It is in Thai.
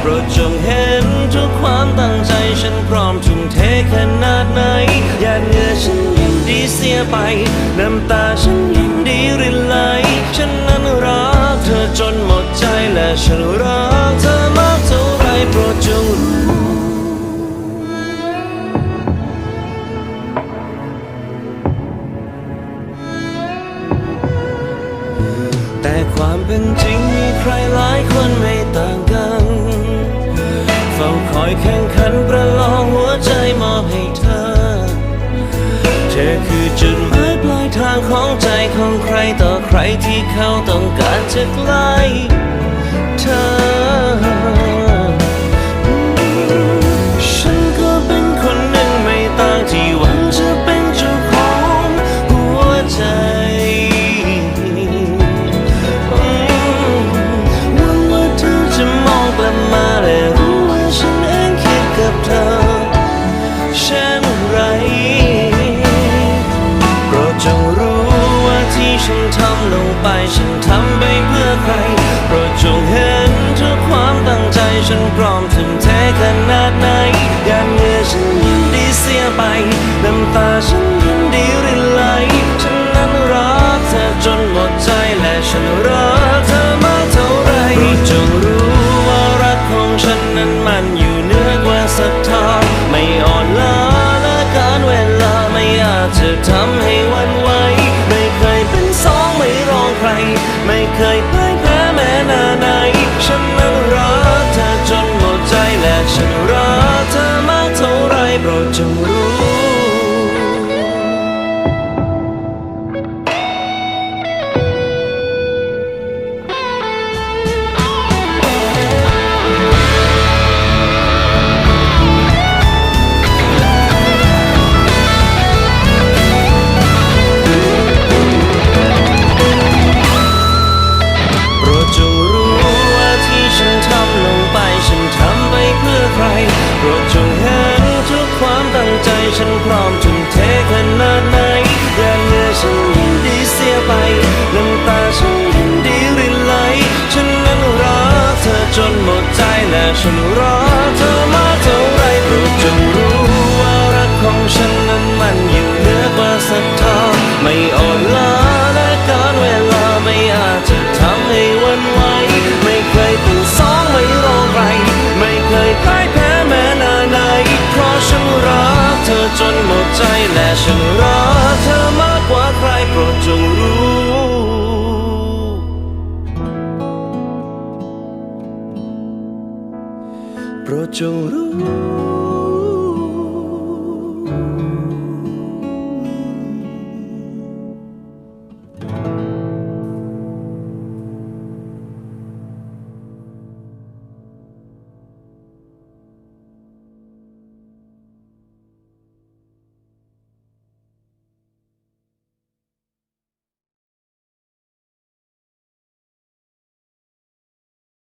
โปรดจงเห็นทุกความตั้งใจฉันพร้อมทุ่มเทขนาดไหนหยาดเหงื่อฉันยินดีเสียไป น้ำตาฉันยินดีรินไหลฉันนั้นรักเธอจนหมดใจและฉันรักเธอมากเท่าไรโปรดจงรู้แต่ความเป็นจริงมีใครหลายคนไม่ต่าง อยแข่งขันประลองหัวใจมอบให้เธอ เธอคือจุดหมายปลายทางของใจของใครต่อใครที่เขาต้องการจะใกล้เธอ ฉันทำลงไป ฉันทำไปเพื่อใครโปรดจงเห็นทุกความตั้งใจฉันพร้อมทุ่มเทขนาดไหนยาดเงื่อฉันยินดีเสียไป น้ำตาฉันยินดีรินไหลฉันนั้นรักเธอจนหมดใจและฉันรักเธอมากเท่าไรโปรดจงรู้ว่ารักของฉันนั้นมัน ไร ฉันรักเธอมาเท่าไรโปรดจงรู้ว่ารักของฉันนั้นมันอยู่เหนือกว่าศรัทธาไม่อ่อนล้าและการเวลาไม่อาจจะทำให้วันไหวไม่เคยเป็นสองไม่รอใครไม่เคยพ่ายแพ้แม้นาไหนเพราะฉันรักเธอจนหมดใจและฉันรัก โปรดจงรู้